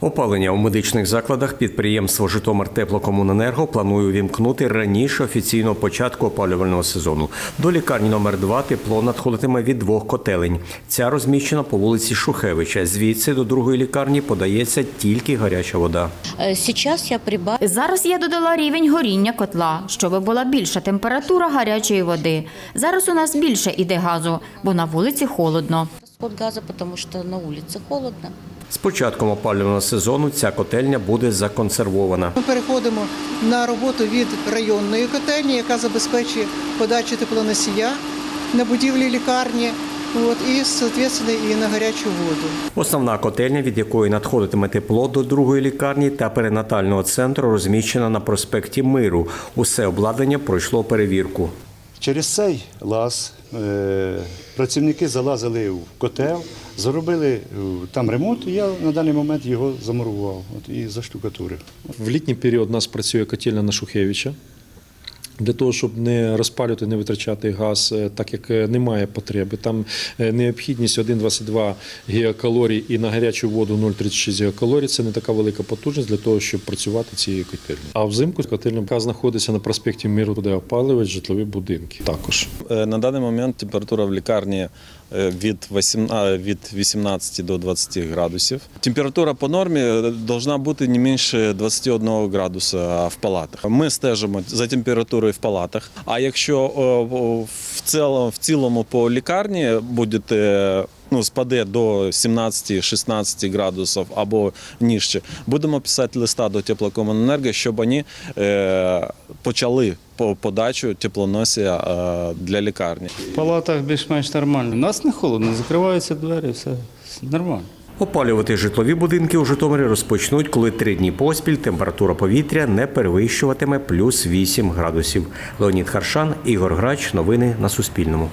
Опалення у медичних закладах підприємство Житомир Теплокомуненерго планує увімкнути раніше офіційного початку опалювального сезону. До лікарні номер 2 тепло надходитиме від двох котелень. Ця розміщена по вулиці Шухевича. Звідси до другої лікарні подається тільки гаряча вода. Э, я прибавила Зараз я додала рівень горіння котла, щоб була більша температура гарячої води. Зараз у нас більше іде газу, бо на вулиці холодно. газа, потому что на улице холодно. З початком опалювального сезону ця котельня буде законсервована. Ми переходимо на роботу від районної котельні, яка забезпечує подачу теплоносія на будівлі лікарні. От, і, соответственно, і на гарячу воду. Основна котельня, від якої надходитиме тепло до другої лікарні та перинатального центру, розміщена на проспекті Миру. Усе обладнання пройшло перевірку. Через цей лаз е, працівники залазили в котел, зробили е, там ремонт, і я на даний момент його замурував от, і заштукатурив. В літній період у нас працює котельня на Шухевича. Для того, щоб не розпалювати, не витрачати газ, е, так як е, немає потреби. Там е, необхідність 1,22 гігакалорій і на гарячу воду 0,36 гігакалорій. Це не така велика потужність для того, щоб працювати цією котельною. А взимку котельня яка знаходиться на проспекті Миру, де опалюють житлові будинки. Також На даний момент температура в лікарні від 8 від 18 до 20 градусів. Температура по нормі е, должна бути не менше 21 градуса в палатах. Ми стежимо за температурою в палатах. А якщо о, в цілому, в цілому по лікарні буде е, ну, спаде до 17-16 градусів або нижче, будемо писати листа до теплокомуненерго, щоб вони е, почали по подачу теплоносія е, для лікарні. В палатах більш-менш нормально. У нас не холодно, закриваються двері, все нормально. Опалювати житлові будинки у Житомирі розпочнуть, коли три дні поспіль температура повітря не перевищуватиме плюс 8 градусів. Леонід Харшан, Ігор Грач. Новини на Суспільному.